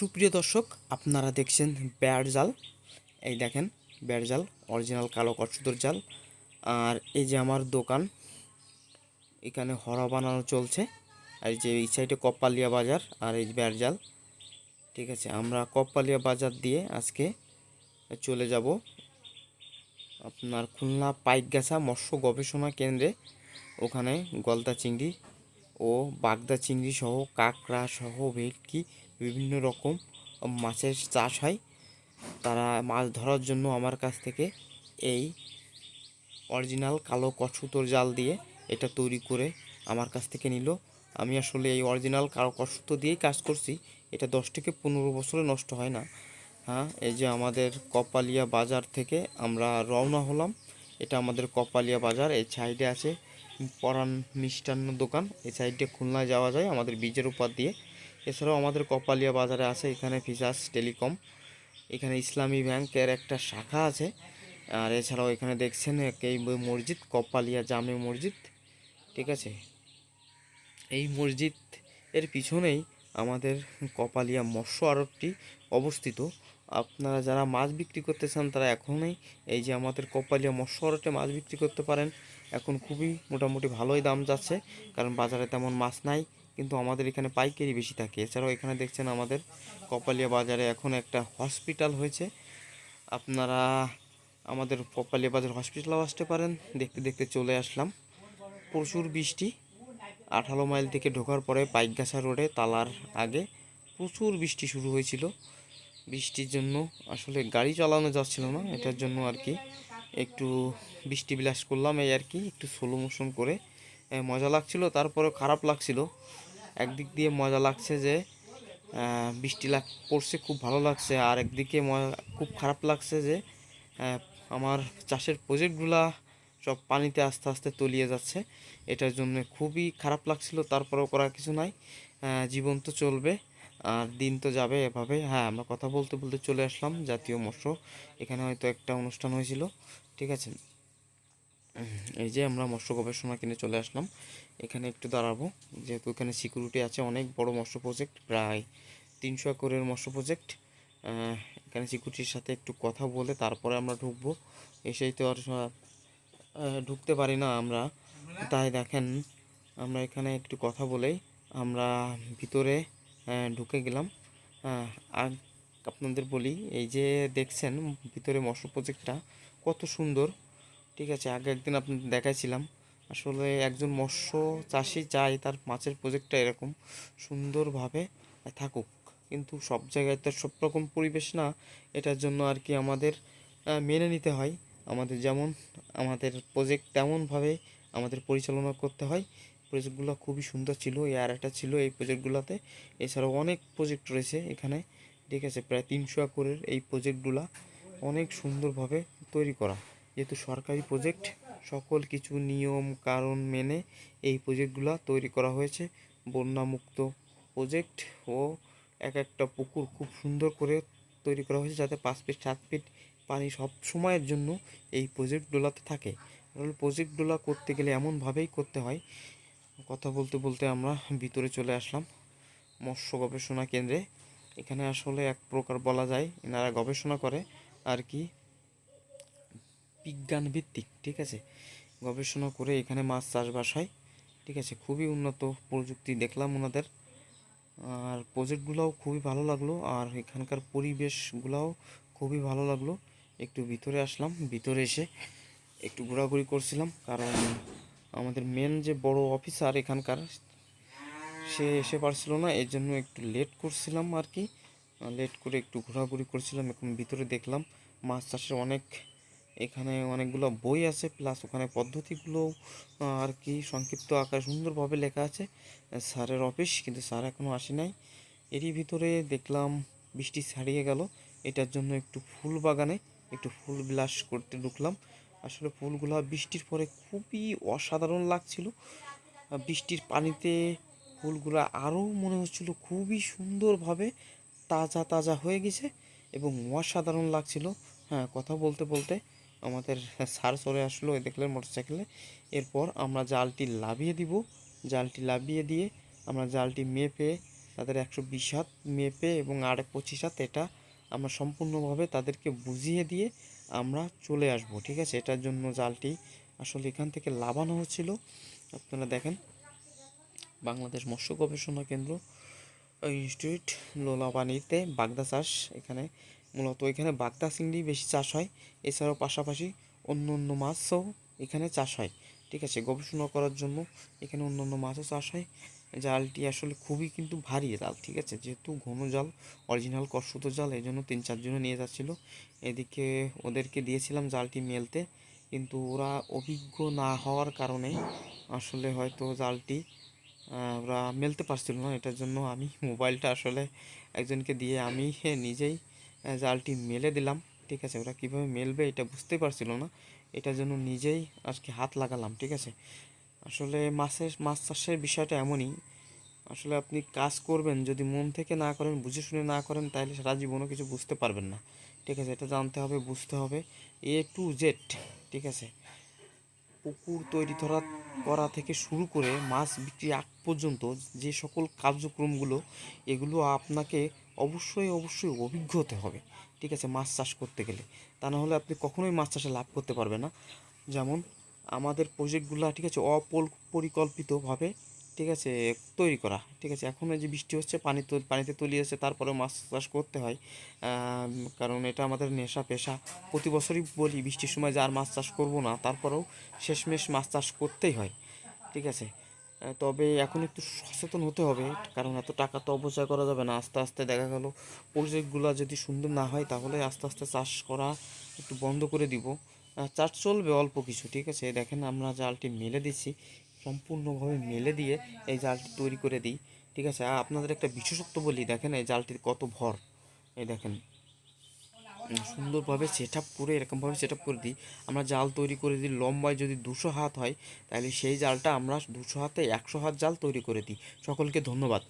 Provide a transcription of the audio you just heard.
সুপ্রিয় দর্শক, আপনারা দেখছেন বেয়ার জাল। এই দেখেন, বেয়ার জাল অরিজিনাল কালো কচ্ছুতর জাল। আর এই যে আমার দোকান, এখানে হরা বানানো চলছে। আর যে এই সাইডে কপালিয়া বাজার আর এই বেয়ার জাল। ঠিক আছে, আমরা কপালিয়া বাজার দিয়ে আজকে চলে যাব আপনার খুলনা পাইকগাছা মৎস্য গবেষণা কেন্দ্রে। ওখানে গলদা চিংড়ি ও বাগদা চিংড়ি সহ কাঁকড়া সহ ভেটকি বিভিন্ন রকম মাছের চাষ হয়। তারা মাছ ধরার জন্য আমার কাছ থেকে এই অরিজিনাল কালো কচ্ছুতর জাল দিয়ে এটা তৈরি করে আমার কাছ থেকে নিল। আমি আসলে এই অরিজিনাল কালো কচ্ছুতো দিয়েই কাজ করছি। এটা দশ থেকে পনেরো বছরে নষ্ট হয় না। হ্যাঁ এই যে আমাদের কপালিয়া বাজার থেকে আমরা রওনা হলাম। এটা আমাদের কপালিয়া বাজার, এই সাইডে আছে পরাণ মিষ্টান্ন দোকান। এই সাইডে খুলনায় যাওয়া যায়, আমাদের বীজের উপর দিয়ে। এছাড়াও আমাদের কপালিয়া বাজারে আছে, এখানে ফিসাস টেলিকম। এখানে ইসলামী ব্যাংকের একটা শাখা আছে। আর এছাড়াও এখানে দেখছেন এই মসজিদ, কপালিয়া জামে মসজিদ, ঠিক আছে? এই মসজিদ এর পিছনেই আমাদের কপালিয়া মৎস্য আড়তটি অবস্থিত। আপনারা যারা মাছ বিক্রি করতে চান, তারা এখনই এই যে আমাদের কপালিয়া মৎস্য আড়তে মাছ বিক্রি করতে পারেন। এখন খুবই মোটামুটি ভালোই দাম যাচ্ছে, কারণ বাজারে তেমন মাছ নাই। কিন্তু আমাদের এখানে পাইকারি বেশি থাকে। এছাড়াও এখানে দেখছেন আমাদের কপালিয়া বাজারে এখন একটা হসপিটাল হয়েছে। আপনারা আমাদের কপালিয়া বাজার হসপিটালেও আসতে পারেন। দেখতে দেখতে চলে আসলাম। প্রচুর বৃষ্টি। আঠালো মাইল থেকে ঢোকার পরে পাইকগাছা রোডে তালার আগে প্রচুর বৃষ্টি শুরু হয়েছিল। বৃষ্টির জন্য আসলে গাড়ি চালানো যাচ্ছিল না। এটার জন্য আর কি একটু বৃষ্টি বিলাস করলাম। এই আর কি একটু স্লো মোশন করে মজা লাগছিল। তারপরেও খারাপ লাগছিল। একদিক দিয়ে মজা লাগছে যে বৃষ্টি লাগ, পড়ছে, খুব ভালো লাগছে। আর একদিকে খুব খারাপ লাগছে যে আমার চাষের প্রজেক্টগুলা সব পানিতে আস্তে আস্তে তলিয়ে যাচ্ছে। এটার জন্য খুবই খারাপ লাগছিল, তারপরেও করার কিছু নাই। জীবন তো চলবে, আর দিন তো যাবে এভাবে। হ্যাঁ আমরা কথা বলতে বলতে চলে আসলাম জাতীয় মৎস্য। এখানে হয়তো একটা অনুষ্ঠান হয়েছিল, ঠিক আছে? এই যে আমরা মৎস্য গবেষণা কিনে চলে আসলাম। এখানে একটু দাঁড়াবো। যেহেতু এখানে সিকিউরিটি আছে, অনেক বড় মৎস্য প্রজেক্ট প্রায় তিনশো একরের মৎস্য প্রজেক্ট এখানে সিকিউরিটির সাথে একটু কথা বলে তারপরে আমরা ঢুকবো। এসেই তো আর ঢুকতে পারি না আমরা। তাই দেখেন, আমরা এখানে একটু কথা বলেই আমরা ভিতরে ঢুকে গেলাম। আর আপনাদের বলি, এই যে দেখছেন ভিতরে মৎস্য প্রজেক্টটা কত সুন্দর। ঠিক আছে, আগে একদিন আপনাদের দেখাইছিলাম। আসলে একজন মৎস্য চাষি চায়, তার মাছের প্রজেক্টটা এরকম, সুন্দরভাবে থাকুক। কিন্তু সব জায়গায় তো সব রকম পরিবেশ না, এটার জন্য আর কি আমাদের মেনে নিতে হয়। আমাদের যেমন, আমাদের প্রজেক্ট তেমনভাবে আমাদের পরিচালনা করতে হয়। প্রজেক্টগুলো খুবই সুন্দর ছিল, এই আর একটা ছিল এই প্রজেক্টগুলোতে এছাড়াও অনেক প্রজেক্ট রয়েছে এখানে, ঠিক আছে, প্রায় তিনশো একরের এই প্রজেক্টগুলা অনেক সুন্দরভাবে তৈরি করা। যেহেতু সরকারি প্রজেক্ট সকল কিছু নিয়ম, কারণ মেনে এই প্রজেক্টগুলো তৈরি করা হয়েছে। বন্যামুক্ত প্রজেক্ট ও এক একটা পুকুর খুব সুন্দর করে তৈরি করা হয়েছে যাতে পাঁচ ফিট সাত ফিট পানি সব সময়ের জন্য এই প্রজেক্টগুলোতে থাকে। আসলে প্রজেক্টগুলো করতে গেলে এমনভাবেই করতে হয়। কথা বলতে বলতে আমরা ভিতরে চলে আসলাম মৎস্য গবেষণা কেন্দ্রে। এখানে আসলে এক প্রকার বলা যায়, এনারা গবেষণা করে আর কি বিজ্ঞান ভিত্তিক ঠিক আছে? গবেষণা করে এখানে মাছ চাষবাস হয়, ঠিক আছে? খুবই উন্নত প্রযুক্তি দেখলাম ওনাদের। আর প্রজেক্টগুলোও খুবই ভালো লাগল, আর এখানকার পরিবেশগুলোও খুবই ভালো লাগল। একটু ভিতরে আসলাম, ভিতরে এসে একটু ঘোরাঘুরি করছিলাম, কারণ আমাদের মেন যে বড় অফিসার এখানকার, সে এসে পারছিল না এর জন্য একটু লেট করছিলাম আর কি। লেট করে একটু ঘোরাঘুরি করছিলাম, এখন ভিতরে দেখলাম মাছ চাষের অনেক এখানে অনেকগুলো বই আছে প্লাস ওখানে পদ্ধতিগুলো আর কি সংক্ষিপ্ত আকারে সুন্দরভাবে লেখা আছে। স্যারের অফিস কিন্তু স্যার এখনও আসে নাই। এরই ভিতরে দেখলাম বৃষ্টি ছাড়িয়ে গেল। এটার জন্য একটু ফুল বাগানে একটু ফুল বিলাস করতে ঢুকলাম। আসলে ফুলগুলো বৃষ্টির পরে খুবই অসাধারণ লাগছিল। বৃষ্টির পানিতে ফুলগুলো আরও মনে হচ্ছিল খুবই সুন্দরভাবে তাজা তাজা হয়ে গেছে এবং অসাধারণ লাগছিল। হ্যাঁ কথা বলতে বলতে আমাদের সার চলে আসলো দেখলেন মোটরসাইকেলে। এরপর আমরা জালটি লাভিয়ে দিব। জালটি লাভিয়ে দিয়ে আমরা জালটি মেপে, তাদের একশো বিশ হাত মেপে এবং আর পঁচিশ হাত, এটা আমরা সম্পূর্ণভাবে তাদেরকে বুঝিয়ে দিয়ে আমরা চলে আসব, ঠিক আছে? এটার জন্য জালটি আসলে এখান থেকে লাভানো হচ্ছিল। আপনারা দেখেন, বাংলাদেশ মৎস্য গবেষণা কেন্দ্র, ইনস্টিটিউট লোলাপানিতে বাগদা চাষ এখানে মূলত এখানে বাগদা চিংড়ি বেশি চাষ হয়। এছাড়াও পাশাপাশি অন্য অন্য মাছও এখানে চাষ হয়। ঠিক আছে, গবেষণা করার জন্য এখানে অন্য অন্য মাছও চাষ হয়। জালটি আসলে খুবই কিন্তু ভারী জাল, ঠিক আছে? যেহেতু ঘন জাল অরিজিনাল কষুতো জাল এই জন্য তিন চারজনে নিয়ে যাচ্ছিল। এদিকে ওদেরকে দিয়েছিলাম জালটি মেলতে, কিন্তু ওরা অভিজ্ঞ না হওয়ার কারণে আসলে হয়তো জালটি ওরা মেলতে পারছিল না। এটার জন্য আমি মোবাইলটা আসলে একজনকে দিয়ে আমি নিজেই জালটি মেলে দিলাম, ঠিক আছে? ওরা কীভাবে মেলবে এটা বুঝতে পারছিল না। এটার জন্য নিজেই আজকে হাত লাগালাম, ঠিক আছে? আসলে মাছের মাছ চাষের বিষয়টা এমনই। আসলে আপনি কাজ করবেন, যদি মন থেকে না করেন, বুঝে শুনে না করেন তাহলে সারা জীবনও কিছু বুঝতে পারবেন না। ঠিক আছে? এটা জানতে হবে, বুঝতে হবে। এ টু জেড ঠিক আছে? পুকুর তৈরি করা করা থেকে শুরু করে মাছ বিক্রি আগ পর্যন্ত যে সকল কার্যক্রমগুলো, এগুলো আপনাকে অবশ্যই অবশ্যই অভিজ্ঞ হতে হবে। ঠিক আছে, মাছ চাষ করতে গেলে। তা না হলে আপনি কখনোই মাছ চাষে লাভ করতে পারবেন না। যেমন আমাদের প্রজেক্টগুলো, ঠিক আছে, অপরিকল্পিতভাবে, ঠিক আছে, তৈরি করা। ঠিক আছে, এখন এই যে বৃষ্টি হচ্ছে, পানি পানিতে তলিয়ে যাচ্ছে তারপরে মাছ চাষ করতে হয়। কারণ এটা আমাদের নেশা, পেশা। প্রতি বছরই বলি, বৃষ্টির সময় যে আর মাছ চাষ করব না, তারপরেও শেষমেশ মাছ চাষ করতেই হয়। ঠিক আছে তবে এখন একটু সচেতন হতে হবে, কারণ এত টাকা তো অপচয় করা যাবে না। আস্তে আস্তে দেখা গেল প্রজেক্টগুলো যদি সুন্দর না হয়, তাহলে আস্তে আস্তে চাষ করা একটু বন্ধ করে দিব। চাষ চলবে অল্প কিছু, ঠিক আছে? দেখেন আমরা জালটি মেলে দিচ্ছি, সম্পূর্ণভাবে মেলে দিয়ে এই জালটি তৈরি করে দিই, ঠিক আছে? আপনাদের একটা বিশেষত্ব বলি, দেখেন এই জালটির কত ভর, এই দেখেন। সুন্দরভাবে সেট আপ করে, এরকমভাবে সেট আপ করে দিই। আমরা জাল তৈরি করে দিই, লম্বায় যদি দুশো হাত হয়, তাহলে সেই জালটা আমরা দুশো হাতে একশো হাত জাল তৈরি করে দিই। সকলকে ধন্যবাদ।